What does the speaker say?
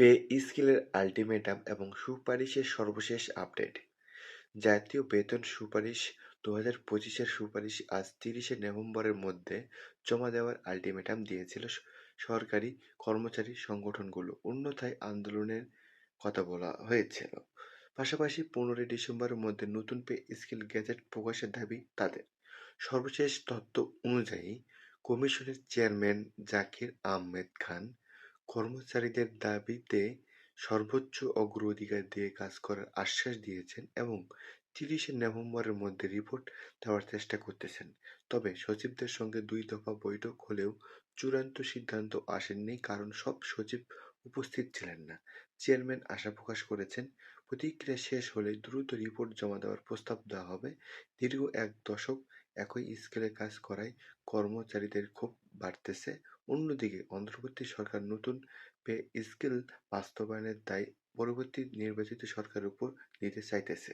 Pay, স্কেলের ultimatum এবং সুপারিশের সর্বশেষ আপডেট। জাতীয় বেতন সুপারিশ দু হাজার পঁচিশের সুপারিশ আজ তিরিশে নভেম্বরের মধ্যে জমা দেওয়ার আল্টিমেটাম দিয়েছিল সরকারি কর্মচারী সংগঠনগুলো। অন্যথায় আন্দোলনের কথা বলা হয়েছিল। পাশাপাশি পনেরোই ডিসেম্বরের মধ্যে নতুন পে, স্কেল গেজেট প্রকাশের দাবি তাদের। সর্বশেষ তথ্য অনুযায়ী কমিশনের চেয়ারম্যান জাকির আহমেদ খান কর্মচারীদের দাবিতে সর্বোচ্চ অগ্রাধিকার দিয়ে কাজ করার আশ্বাস দিয়েছেন এবং তিরিশে নভেম্বরের মধ্যে রিপোর্ট দেওয়ার চেষ্টা করতেছেন। তবে সচিবদের সঙ্গে দুই দফা বৈঠক হলেও চূড়ান্ত সিদ্ধান্ত আসেননি, কারণ সব সচিব উপস্থিত ছিলেন না। চেয়ারম্যান আশা প্রকাশ করেছেন, প্রতিক্রিয়া শেষ হলে দ্রুত রিপোর্ট জমা দেওয়ার প্রস্তাব দেওয়া হবে। দীর্ঘ এক দশক একই স্কেলে কাজ করায় কর্মচারীদের ক্ষোভ বাড়তেছে। অন্যদিকে, অন্তর্বর্তী সরকার নতুন পে স্কেল বাস্তবায়নের দায় পরবর্তী নির্বাচিত সরকারের উপর দিতে চাইতেছে।